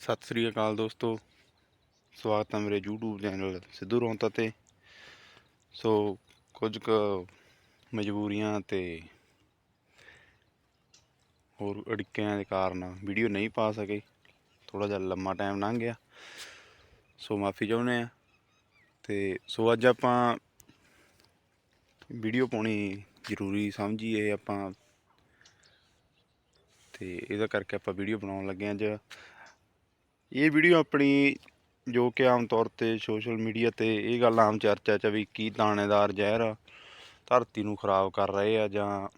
ਸਤਿ ਸ੍ਰੀ ਅਕਾਲ ਦੋਸਤੋ। ਸਵਾਗਤ ਹੈ ਮੇਰੇ YouTube ਚੈਨਲ ਸਿੱਧੂ ਰੌਂਤਾ ਤੇ। ਸੋ, ਕੁਝ ਕੁ ਮਜਬੂਰੀਆਂ ਤੇ ਹੋਰ ਅੜਿੱਕਿਆਂ ਦੇ ਕਾਰਨ ਵੀਡੀਓ ਨਹੀਂ ਪਾ ਸਕੇ। ਥੋੜਾ ਜਿਹਾ ਲੰਮਾ ਟਾਈਮ ਲੰਘ ਗਿਆ। ਸੋ, ਮਾਫੀ ਚਾਹੁੰਦੇ ਆ। ਤੇ ਸੋ, ਅੱਜ ਆਪਾਂ ਵੀਡੀਓ ਪਾਉਣੀ ਜ਼ਰੂਰੀ ਸਮਝੀਏ ਆਪਾਂ। ਤੇ ਇਹਦਾ ਕਰਕੇ ਆਪਾਂ ਵੀਡੀਓ ਬਣਾਉਣ ਲੱਗੇ ਹਾਂ ਅੱਜ। ਇਹ ਵੀਡੀਓ ਆਪਣੀ ਜੋ ਕਿ ਆਮ ਤੌਰ ਤੇ ਸੋਸ਼ਲ ਮੀਡੀਆ ਤੇ ਇਹ ਗੱਲ ਆਮ ਚਰਚਾ ਚ ਆ ਵੀ ਕੀ ਦਾਣੇਦਾਰ ਜ਼ਹਿਰ ਆ, ਧਰਤੀ ਨੂੰ ਖਰਾਬ ਕਰ ਰਹੇ ਆ ਜਾਂ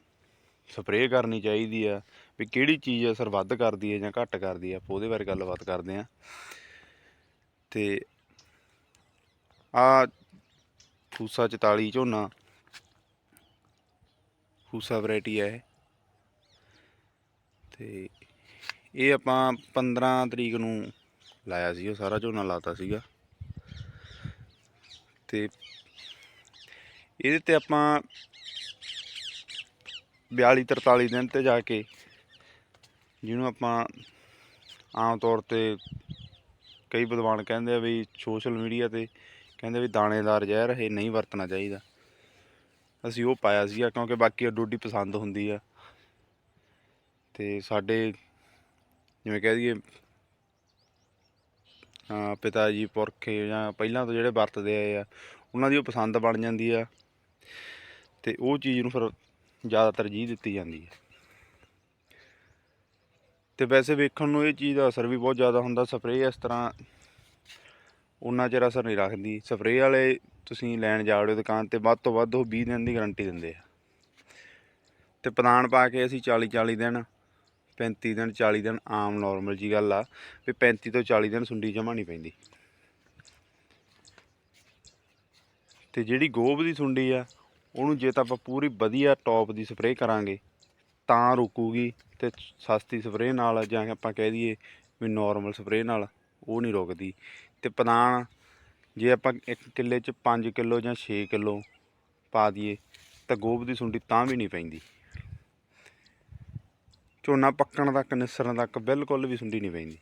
ਸਪਰੇਅ ਕਰਨੀ ਚਾਹੀਦੀ ਆ ਵੀ ਕਿਹੜੀ ਚੀਜ਼ ਅਸਰ ਵੱਧ ਕਰਦੀ ਹੈ ਜਾਂ ਘੱਟ ਕਰਦੀ ਆ ਆਪਾਂ ਉਹਦੇ ਬਾਰੇ ਗੱਲਬਾਤ ਕਰਦੇ ਆ। ਤੇ ਆ ਫੂਸਾ 44 ਝੋਨਾ ਫੂਸਾ ਵੈਰਾਈਟੀ ਹੈ ਇਹ। ਤੇ ਇਹ ਆਪਾਂ 15 ਤਰੀਕ ਨੂੰ ਲਾਇਆ ਸੀ ਉਹ ਸਾਰਾ ਝੋਨਾ ਲਾਤਾ ਸੀਗਾ। ਤੇ ਇਹਦੇ ਤੇ ਆਪਾਂ 42 43 ਦਿਨ ਤੇ ਜਾ ਕੇ ਜਿਹਨੂੰ ਆਪਾਂ ਆਮ ਤੌਰ ਤੇ ਕਈ ਵਿਦਵਾਨ ਕਹਿੰਦੇ ਆ ਵੀ ਸੋਸ਼ਲ ਮੀਡੀਆ ਤੇ ਕਹਿੰਦੇ ਵੀ ਦਾਣੇਦਾਰ ਜ਼ਹਿਰ ਇਹ ਨਹੀਂ ਵਰਤਣਾ ਚਾਹੀਦਾ। ਅਸੀਂ ਉਹ ਪਾਇਆ ਸੀਗਾ ਕਿਉਂਕਿ ਬਾਕੀ ਡੋਡੀ ਪਸੰਦ ਹੁੰਦੀ ਆ। ਤੇ ਸਾਡੇ ਜਿਵੇਂ ਕਹਿ ਦਈਏ ਹਾਂ, ਪਿਤਾ ਜੀ ਪੁਰਖੇ ਜਾਂ ਪਹਿਲਾਂ ਤੋਂ ਜਿਹੜੇ ਵਰਤਦੇ ਆਏ ਆ, ਉਹਨਾਂ ਦੀ ਉਹ ਪਸੰਦ ਬਣ ਜਾਂਦੀ ਆ ਤੇ ਉਹ ਚੀਜ਼ ਨੂੰ ਫਿਰ ਜ਼ਿਆਦਾ ਤਰਜੀਹ ਦਿੱਤੀ ਜਾਂਦੀ ਹੈ ਤੇ ਵੈਸੇ ਵੇਖਣ ਨੂੰ ਇਹ ਚੀਜ਼ ਦਾ ਅਸਰ ਵੀ ਬਹੁਤ ਜ਼ਿਆਦਾ ਹੁੰਦਾ, ਸਪਰੇਅ ਇਸ ਤਰ੍ਹਾਂ ਉਹਨਾਂ ਚਿਰ ਅਸਰ ਨਹੀਂ ਰੱਖਦੀ। ਸਪਰੇਅ ਵਾਲੇ ਤੁਸੀਂ ਲੈਣ ਜਾੜੋ ਦੁਕਾਨ ਤੇ, ਵੱਧ ਤੋਂ ਵੱਧ ਉਹ 20 ਦਿਨ ਦੀ ਗਾਰੰਟੀ ਦਿੰਦੇ ਆ। ਤੇ ਪ੍ਰਦਾਨ ਪਾ ਕੇ ਅਸੀਂ 40 40 ਦਿਨ 35 ਦਿਨ 40 ਦਿਨ ਆਮ ਨਾਰਮਲ ਜੀ ਗੱਲ ਆ, ਵੀ 35 ਤੋਂ 40 ਦਿਨ ਸੁੰਡੀ ਜਮਾ ਨਹੀਂ ਪੈਂਦੀ। ਤੇ ਜਿਹੜੀ ਗੋਭ ਦੀ ਸੁੰਡੀ ਆ, ਉਹਨੂੰ ਜੇ ਤਾਂ ਆਪਾਂ ਪੂਰੀ ਵਧੀਆ ਟੌਪ ਦੀ ਸਪਰੇਅ ਕਰਾਂਗੇ, ਤਾਂ ਰੁਕੂਗੀ ਤੇ ਸਸਤੀ ਸਪਰੇਅ ਨਾਲ ਜਾਂ ਆਪਾਂ ਕਹਿ ਦਈਏ ਵੀ ਨਾਰਮਲ ਸਪਰੇਅ ਨਾਲ ਉਹ ਨਹੀਂ ਰੁਕਦੀ। ਤੇ ਪਦਾਨ ਜੇ ਆਪਾਂ ਇੱਕ ਕਿੱਲੇ 'ਚ 5 ਕਿਲੋ ਜਾਂ 6 ਕਿਲੋ ਪਾ ਦਈਏ, ਤਾਂ ਗੋਭ ਦੀ ਸੁੰਡੀ ਤਾਂ ਵੀ ਨਹੀਂ ਪੈਂਦੀ। ਝੋਨਾ ਪੱਕਣ ਤੱਕ, ਨਿਸਰਨ ਤੱਕ ਬਿਲਕੁਲ ਵੀ ਸੁੰਡੀ ਨਹੀਂ ਪੈਂਦੀ।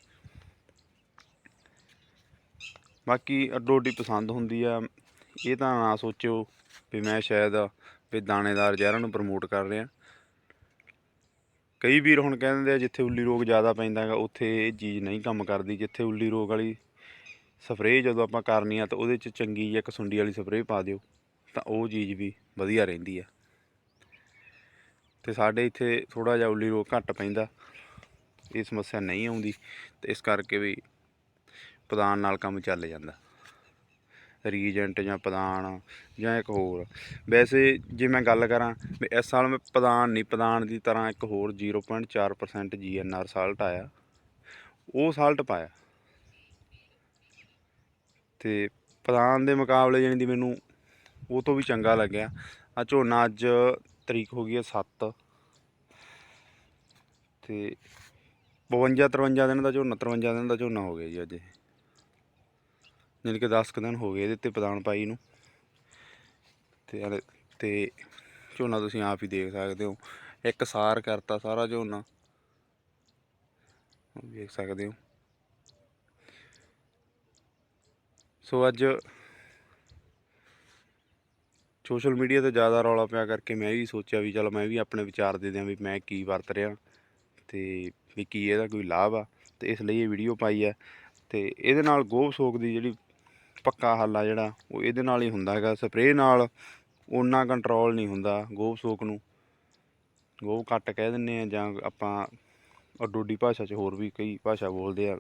ਬਾਕੀ ਅੱਡੋ ਅੱਡੀ ਪਸੰਦ ਹੁੰਦੀ ਆ। ਇਹ ਤਾਂ ਨਾ ਸੋਚਿਓ ਵੀ ਮੈਂ ਸ਼ਾਇਦ ਵੀ ਦਾਣੇਦਾਰ ਜ਼ਹਿਰਾਂ ਨੂੰ ਪ੍ਰਮੋਟ ਕਰ ਰਿਹਾ। ਕਈ ਵੀਰ ਹੁਣ ਕਹਿੰਦੇ ਆ, ਜਿੱਥੇ ਉੱਲੀ ਰੋਗ ਜ਼ਿਆਦਾ ਪੈਂਦਾ ਹੈਗਾ, ਉੱਥੇ ਇਹ ਚੀਜ਼ ਨਹੀਂ ਕੰਮ ਕਰਦੀ। ਜਿੱਥੇ ਉੱਲੀ ਰੋਗ ਵਾਲੀ ਸਪਰੇਅ ਜਦੋਂ ਆਪਾਂ ਕਰਨੀ ਆ, ਤਾਂ ਉਹਦੇ 'ਚ ਚੰਗੀ ਜਿਹੀ ਇੱਕ ਸੁੰਡੀ ਵਾਲੀ ਸਪਰੇਅ ਪਾ ਦਿਓ। ਤਾਂ ਉਹ ਚੀਜ਼ ਵੀ ਵਧੀਆ ਰਹਿੰਦੀ ਆ। ਤੇ ਸਾਡੇ ਇੱਥੇ ਥੋੜਾ ਜਿਹਾ ਉੱਲੀ ਰੋਗ ਘੱਟ ਪੈਂਦਾ। ਇਹ ਸਮੱਸਿਆ ਨਹੀਂ ਆਉਂਦੀ ਤੇ ਇਸ ਕਰਕੇ ਵੀ ਪ੍ਰਧਾਨ ਨਾਲ ਕੰਮ ਚੱਲ ਜਾਂਦਾ। ਰੀਜੈਂਟ ਜਾਂ ਪ੍ਰਧਾਨ ਜਾਂ ਇੱਕ ਹੋਰ। ਵੈਸੇ ਜੇ ਮੈਂ ਗੱਲ ਕਰਾਂ, ਵੀ ਇਸ ਸਾਲ ਮੈਂ ਪਦਾਨ ਨਹੀਂ ਪਦਾਨ ਦੀ ਤਰ੍ਹਾਂ ਇੱਕ ਹੋਰ 0.4% ਜੀਐਨਆਰ ਸਾਲਟ ਆਇਆ। ਉਹ ਸਾਲਟ ਪਾਇਆ। ਤੇ ਪਦਾਨ ਦੇ ਮੁਕਾਬਲੇ ਜਾਣੀ ਦੀ ਮੈਨੂੰ ਉਹ ਤੋਂ ਵੀ ਚੰਗਾ ਲੱਗਿਆ। ਆ ਝੋਨਾ ਅੱਜ ਤਰੀਕ ਹੋ ਗਈ ਹੈ 7 ਤੇ 52 53 ਦਿਨ ਦਾ ਝੋਨਾ 53 ਦਿਨ ਦਾ ਝੋਨਾ ਹੋ ਗਿਆ ਜੀ ਅੱਜ ਇਹ। ਜਾਣੀ ਕਿ 10 ਕੁ ਦਿਨ ਹੋ ਗਏ ਇਹਦੇ ਤੇ ਪ੍ਰਦਾਨ ਪਾਈ ਨੂੰ। ਤੇ ਤੇ ਝੋਨਾ ਤੁਸੀਂ ਆਪ ਹੀ ਦੇਖ ਸਕਦੇ ਹੋ। ਇੱਕ ਸਾਰ ਕਰਤਾ ਸਾਰਾ ਝੋਨਾ। ਦੇਖ ਸਕਦੇ ਹੋ। ਸੋ ਅੱਜ ਸੋਸ਼ਲ ਮੀਡੀਆ ਤੇ ਜ਼ਿਆਦਾ ਰੌਲਾ ਪਿਆ ਕਰਕੇ ਮੈਂ ਵੀ ਸੋਚਿਆ ਵੀ ਚਲ ਮੈਂ ਵੀ ਆਪਣੇ ਵਿਚਾਰ ਦੇ ਦਿਆਂ ਵੀ ਮੈਂ ਕੀ ਵਰਤ ਰਿਹਾ ਤੇ ਵੀ ਕੀ ਇਹਦਾ ਕੋਈ ਲਾਭ ਆ ਤੇ ਇਸ ਲਈ ਇਹ ਵੀਡੀਓ ਪਾਈ ਆ ਤੇ ਇਹਦੇ ਨਾਲ ਗੋਭ ਸੋਕ ਦੀ ਜਿਹੜੀ ਪੱਕਾ ਹੱਲ ਆ ਜਿਹੜਾ, ਉਹ ਇਹਦੇ ਨਾਲ ਹੀ ਹੁੰਦਾ ਹੈਗਾ। ਸਪਰੇਅ ਨਾਲ ਓਨਾ ਕੰਟਰੋਲ ਨਹੀਂ ਹੁੰਦਾ ਗੋਭ ਸੋਕ ਨੂੰ। ਗੋਭ ਕੱਟ ਕਹਿ ਦਿੰਨੇ ਆ ਜਾਂ ਆਪਾਂ ਅਡੋਡੀ ਭਾਸ਼ਾ 'ਚ ਹੋਰ ਵੀ ਕਈ ਭਾਸ਼ਾ ਬੋਲਦੇ ਆ,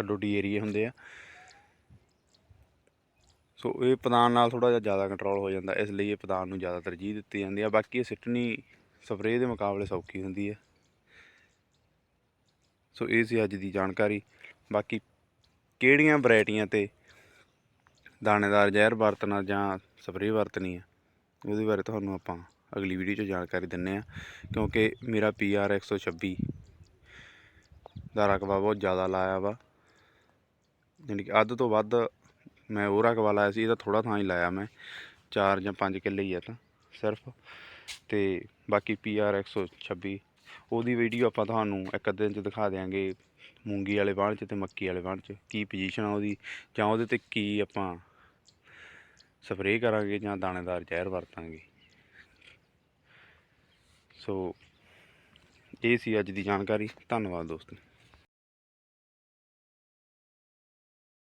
ਅਡੋਡੀ ਏਰੀਏ ਹੁੰਦੇ ਆ। ਸੋ ਇਹ ਪ੍ਰਧਾਨ ਨਾਲ ਥੋੜਾ ਜਿਹਾ ਜ਼ਿਆਦਾ ਕੰਟਰੋਲ ਹੋ ਜਾਂਦਾ, ਇਸ ਲਈ ਇਹ ਪ੍ਰਧਾਨ ਨੂੰ ਜ਼ਿਆਦਾ ਤਰਜੀਹ ਦਿੱਤੀ ਜਾਂਦੀ ਆ। ਬਾਕੀ ਇਹ ਸਿੱਟਣੀ ਸਪਰੇਅ ਦੇ ਮੁਕਾਬਲੇ ਸੌਖੀ ਹੁੰਦੀ ਹੈ ਸੋ ਇਹ ਸੀ ਅੱਜ ਦੀ ਜਾਣਕਾਰੀ। ਬਾਕੀ ਕਿਹੜੀਆਂ ਵੈਰਾਈਟੀਆਂ ਤੇ ਦਾਣੇਦਾਰ ਜ਼ਹਿਰ ਵਰਤਣਾ ਜਾਂ ਸਪਰੇਅ ਵਰਤਣੀ ਹੈ ਉਹਦੇ ਬਾਰੇ ਤੁਹਾਨੂੰ ਆਪਾਂ ਅਗਲੀ ਵੀਡੀਓ 'ਚ ਜਾਣਕਾਰੀ ਦਿੰਨੇ ਆ। ਕਿਉਂਕਿ ਮੇਰਾ PR 126 ਦਾ ਰਕਬਾ ਬਹੁਤ ਜ਼ਿਆਦਾ ਲਾਇਆ ਵਾ। ਯਾਨੀ ਕਿ ਅੱਧ ਤੋਂ ਵੱਧ ਮੈਂ ਉਹ ਰਕਬਾ ਲਾਇਆ ਸੀ, ਇਹਦਾ ਥੋੜਾ ਥਾਂ ਹੀ ਲਾਇਆ ਮੈਂ 4 ਜਾਂ 5 ਕਿੱਲੇ ਹੀ ਆ ਤਾਂ, ਸਿਰਫ। ਤੇ ਬਾਕੀ ਪੀਆਰ 126 ਉਹਦੀ ਵੀਡੀਓ ਆਪਾਂ ਤੁਹਾਨੂੰ ਇੱਕ ਅੱਧੇ ਦਿਨ ਚ ਦਿਖਾ ਦੇਾਂਗੇ ਮੂੰਗੀ ਵਾਲੇ ਬਾਣ ਚ ਤੇ ਮੱਕੀ ਵਾਲੇ ਬਾਣ ਚ, ਕੀ ਪੋਜੀਸ਼ਨ ਆ ਉਹਦੀ, ਜਾਂ ਉਹਦੇ ਤੇ ਕੀ ਆਪਾਂ ਸਪਰੇਅ ਕਰਾਂਗੇ ਜਾਂ ਦਾਣੇਦਾਰ ਜ਼ਹਿਰ ਵਰਤਾਂਗੇ। ਸੋ ਇਹ ਸੀ ਅੱਜ ਦੀ ਜਾਣਕਾਰੀ, ਧੰਨਵਾਦ ਦੋਸਤੋ।